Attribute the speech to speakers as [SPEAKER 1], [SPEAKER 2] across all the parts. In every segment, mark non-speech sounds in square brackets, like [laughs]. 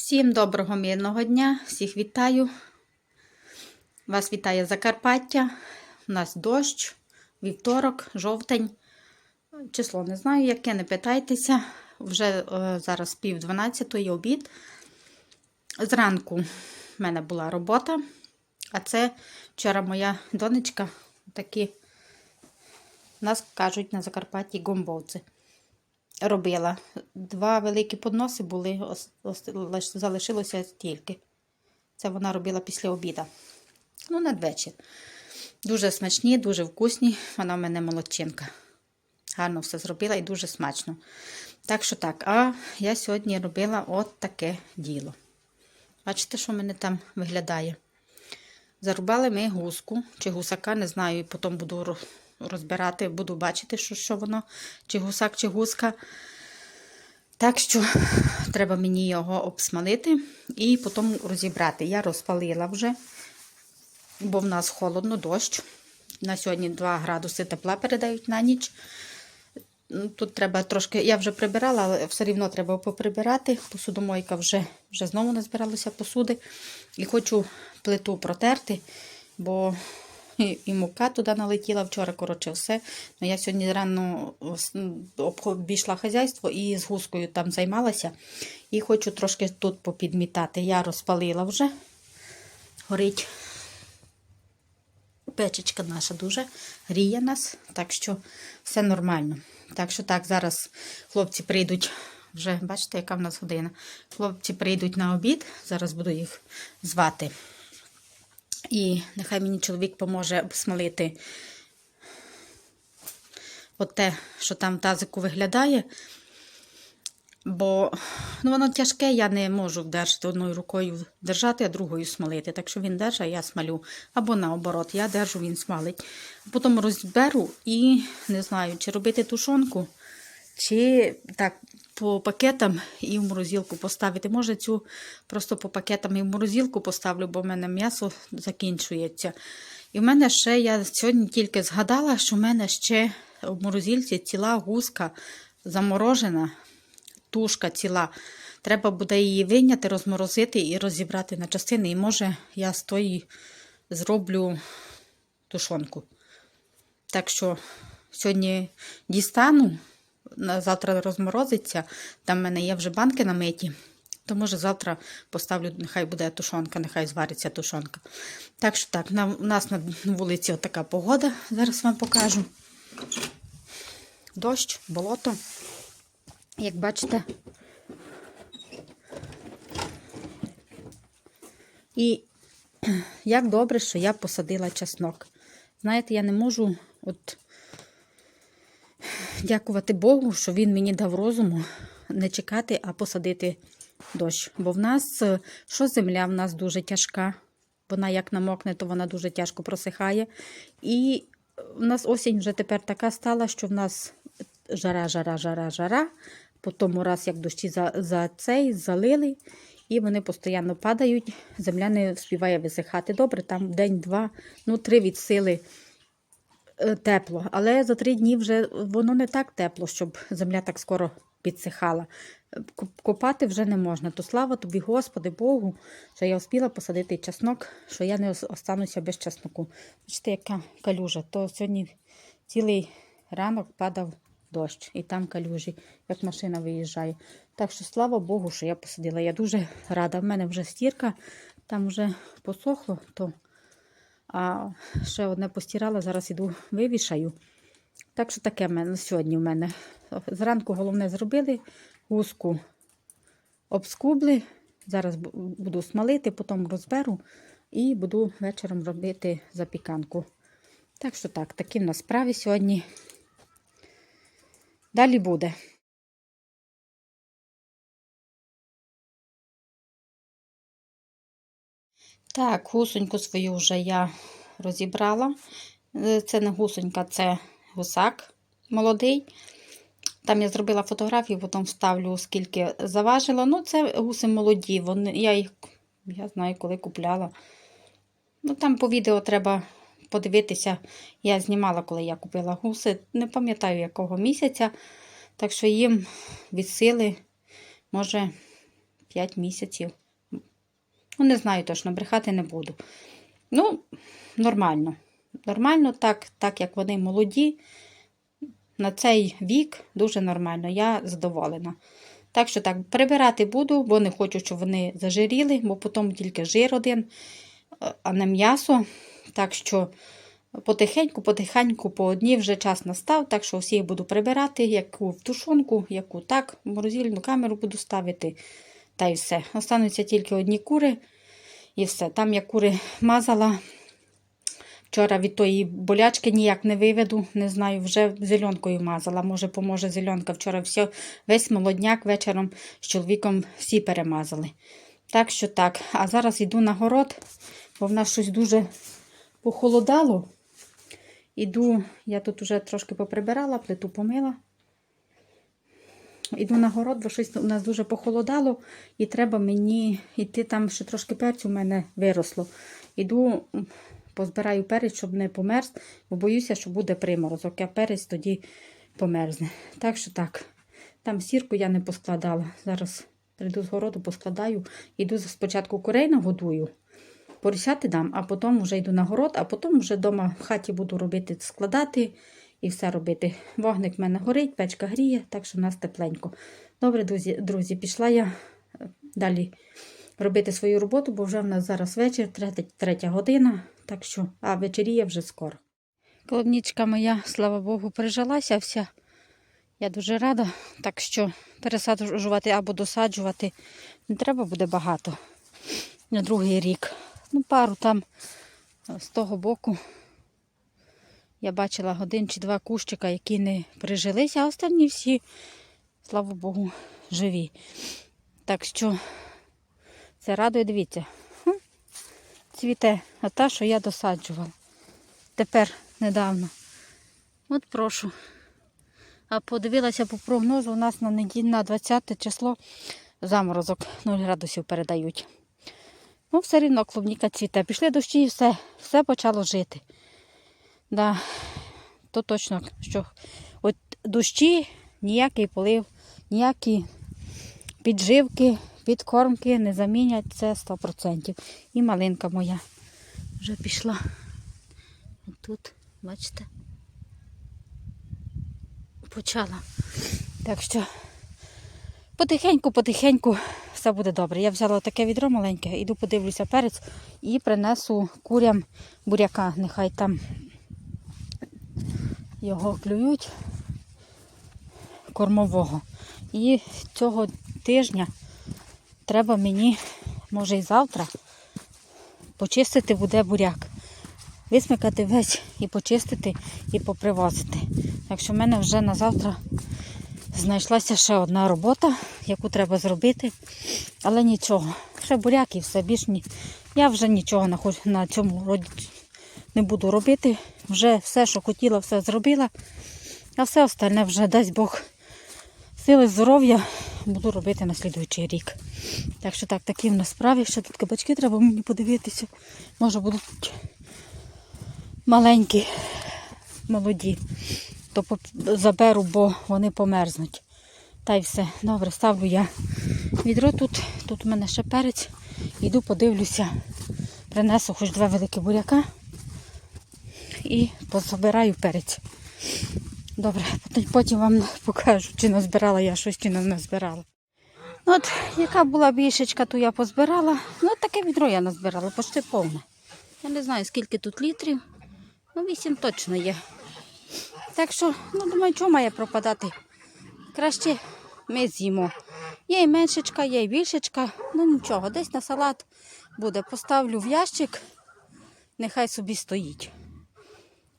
[SPEAKER 1] Всім доброго мирного дня, всіх вітаю. Вас вітає Закарпаття. У нас дощ, вівторок, жовтень. Число не знаю, яке, не питайтеся. Вже е, зараз пів дванадцятої обід. Зранку в мене була робота, а це вчора моя донечка, такі, нас кажуть на Закарпатті гомбовці робила. Два великі подноси були, ос- ос- лиш- залишилося тільки. Це вона робила після обіда. Ну, надвечір. Дуже смачні, дуже вкусні. Вона в мене молодчинка. Гарно все зробила і дуже смачно. Так що так, а я сьогодні робила от таке діло. Бачите, що в мене там виглядає? Зарубали ми гуску чи гусака, не знаю, і потім буду розбирати, буду бачити, що, що воно, чи гусак, чи гуска. Так що треба мені його обсмалити і потім розібрати. Я розпалила вже, бо в нас холодно, дощ. На сьогодні 2 градуси тепла передають на ніч. Ну, Тут треба трошки, я вже прибирала, але все рівно треба поприбирати. Посудомойка вже, вже знову назбиралося посуди. І хочу плиту протерти, бо і, мука туди налетіла вчора, коротше, все. Ну, я сьогодні рано обійшла хазяйство і з гускою там займалася. І хочу трошки тут попідмітати. Я розпалила вже. Горить печечка наша дуже гріє нас, так що все нормально. Так що так, зараз хлопці прийдуть. Вже бачите, яка в нас година. Хлопці прийдуть на обід, зараз буду їх звати. І нехай мені чоловік поможе обсмалити от те, що там в тазику виглядає. Бо ну, воно тяжке, я не можу вдержати одною рукою держати, а другою смалити. Так що він держа, я смалю. Або наоборот, я держу, він смалить. Потім розберу і не знаю, чи робити тушонку, чи так по пакетам і в морозилку поставити. Може, цю просто по пакетам і в морозилку поставлю, бо в мене м'ясо закінчується. І в мене ще, я сьогодні тільки згадала, що в мене ще в морозильці ціла гуска заморожена тушка ціла. Треба буде її вийняти, розморозити і розібрати на частини. І може я з тої зроблю тушонку. Так що сьогодні дістану, завтра розморозиться. Там в мене є вже банки намиті. То може завтра поставлю, нехай буде тушонка, нехай звариться тушонка. Так що так, на, у нас на вулиці така погода. Зараз вам покажу. Дощ, болото. Як бачите. І [clears throat] як добре, що я посадила чеснок. Знаєте, я не можу от дякувати Богу, що він мені дав розуму не чекати, а посадити дощ. Бо в нас що земля в нас дуже тяжка. Вона як намокне, то вона дуже тяжко просихає. І в нас осінь вже тепер така стала, що в нас жара, жара, жара, жара. Потім раз як дощі за, за цей залили, і вони постійно падають. Земля не співає висихати. Добре, там день-два, ну три від сили тепло. Але за три дні вже воно не так тепло, щоб земля так скоро підсихала. Е, Копати вже не можна. То слава тобі, Господи Богу, що я успіла посадити чеснок, що я не остануся без чесноку. Бачите, яка калюжа. То сьогодні цілий ранок падав дощ, і там калюжі, як машина виїжджає. Так що слава Богу, що я посадила. Я дуже рада. В мене вже стірка, там вже посохло, то а ще одне постирала, зараз іду вивішаю. Так що таке мене сьогодні в мене. Зранку головне зробили, гуску обскубли. Зараз буду смалити, потім розберу і буду вечором робити запіканку. Так що так, такі в нас справи сьогодні. Далі буде. Так, гусоньку свою вже я розібрала. Е, Це не гусонька, це гусак молодий. Там я зробила фотографію, потім вставлю, скільки заважило. Ну, це гуси молоді. Вони, я їх, я знаю, коли купляла. Ну, там по відео треба подивитися. Я знімала, коли я купила гуси. Не пам'ятаю, якого місяця. Так що їм від сили, може, 5 місяців. Ну, не знаю точно, брехати не буду. Ну, нормально. Нормально, так, так як вони молоді. На цей вік дуже нормально. Я задоволена. Так що так, прибирати буду, бо не хочу, щоб вони зажиріли, бо потім тільки жир один, е, а не м'ясо. Так що потихеньку, потихеньку по одній вже час настав, так що всіх буду прибирати, яку в тушонку, яку так, морозильну камеру буду ставити. Та й все. Остануться тільки одні кури і все. Там я кури мазала. Вчора від тої болячки ніяк не виведу, не знаю, вже зеленкою мазала. Може, поможе зеленка. Вчора все, весь молодняк вечором з чоловіком всі перемазали. Так що так. А зараз йду на город, бо в нас щось дуже похолодало. Іду, я тут вже трошки поприбирала, плиту помила. Іду на город, бо щось у нас дуже похолодало, і треба мені йти там, ще трошки перцю в мене виросло. Іду, позбираю перець, щоб не померз, бо боюся, що буде приморозок, а перець тоді померзне. Так що так. Там сірку я не поскладала. Зараз прийду з городу, поскладаю. Іду спочатку курей нагодую, поросяти дам, а потім вже йду на город, а потім вже вдома в хаті буду робити, складати і все робити. Вогник в мене горить, печка гріє, так що в нас тепленько. Добре, друзі, друзі, пішла я е, далі робити свою роботу, бо вже в нас зараз вечір, третя, година, так що, а вечеріє вже скоро. Клубнічка моя, слава Богу, прижилася вся. Я дуже рада, так що пересаджувати або досаджувати не треба буде багато на другий рік. Ну, пару там з того боку я бачила один чи два кущика, які не прижилися, а останні всі, слава Богу, живі. Так що це радує, дивіться. Цвіте, а та, що я досаджувала. Тепер недавно. От прошу. А подивилася по прогнозу, у нас на неділю на 20 число заморозок 0 градусів передають. Ну, все рівно клубніка цвіте. Пішли дощі і все, все почало жити. Да, то точно, що от дощі, ніякий полив, ніякі підживки, підкормки не замінять це 100%. І малинка моя вже пішла. Тут, бачите, почала. Так що потихеньку, потихеньку все буде добре. Я взяла таке відро маленьке, іду подивлюся перець і принесу курям буряка. Нехай там його клюють кормового. І цього тижня треба мені, може і завтра, почистити буде буряк. Висмикати весь і почистити, і попривозити. Так що в мене вже на завтра знайшлася ще одна робота, яку треба зробити. Але нічого. Ще буряк і все більш ні. Я вже нічого на, цьому роді не буду робити. Вже все, що хотіла, все зробила. А все остальне вже дасть Бог сили, здоров'я буду робити на слідуючий рік. Так що так, такі в нас справи. Ще тут кабачки треба мені подивитися. Може будуть маленькі, молоді. То заберу, бо вони померзнуть. Та й все. Добре, ставлю я відро тут. Тут у мене ще перець. Йду подивлюся. Принесу хоч два великі буряка і позабираю перець. Добре, потім- вам покажу, чи назбирала я щось, чи не назбирала. Ну, От, яка була більшечка, то я позбирала. Ну, таке відро я назбирала, почти повне. Я не знаю, скільки тут літрів. Ну, вісім точно є. Так що, ну, думаю, чого має пропадати? Краще ми з'їмо. Є і меншечка, є і більшечка. Ну нічого, десь на салат буде. Поставлю в ящик, нехай собі стоїть.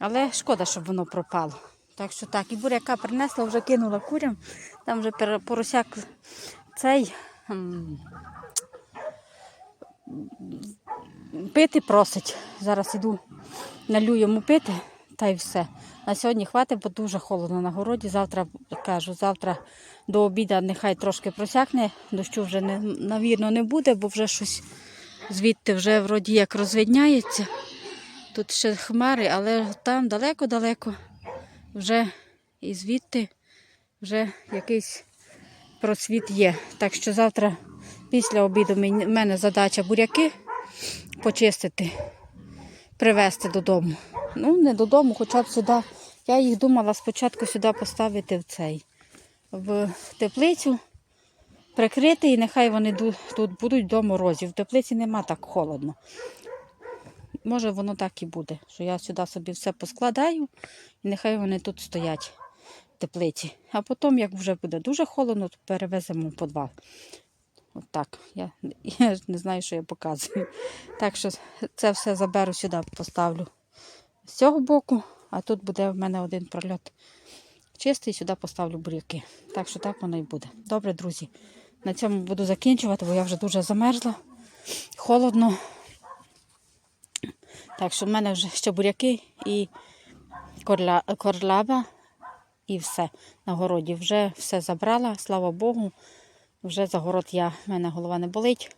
[SPEAKER 1] Але шкода, щоб воно пропало. Так що так, і буряка принесла, вже кинула курям. Там вже поросяк цей пити просить. Зараз іду, налю йому пити та й все. На сьогодні хватить, бо дуже холодно на городі. Завтра кажу, завтра до обіду нехай трошки просякне. Дощу вже не, навірно не буде, бо вже щось звідти вже вроді як розвидняється. Тут ще хмари, але там далеко-далеко вже і звідти вже якийсь просвіт є. Так що завтра Після обіду в мене задача буряки почистити, привезти додому. Ну, не додому, хоча б сюди. Я їх думала спочатку сюди поставити в цей в теплицю, прикрити, і нехай вони тут будуть до морозів. В теплиці нема так холодно. Може, воно так і буде, що я сюди собі все поскладаю, і нехай вони тут стоять в теплиці. А потім, як вже буде дуже холодно, то перевеземо в підвал. От так. Я, [laughs] я не знаю, що я показую. Так що це все заберу сюди, поставлю з цього боку, а тут буде в мене один прольот чистий, сюди поставлю буряки. Так що так воно і буде. Добре, друзі. На цьому буду закінчувати, бо я вже дуже замерзла. Холодно. Так що в мене вже ще буряки і корля, корляба, і все на городі. Вже все забрала, слава Богу. Вже за город я, в мене голова не болить.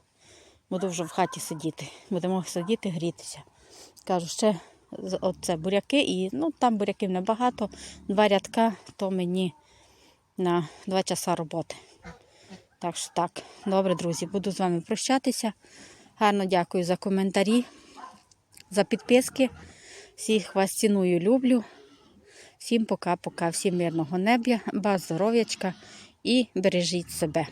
[SPEAKER 1] Буду вже в хаті сидіти. Будемо сидіти, грітися. Кажу, ще оце буряки, і ну там буряків небагато. Два рядка, то мені на два часа роботи. Так що так, добре, друзі, буду з вами прощатися. Гарно дякую за коментарі, за підписки. Всіх вас ціную, люблю. Всім пока-пока, всім мирного неба, ба здоров'ячка і бережіть себе.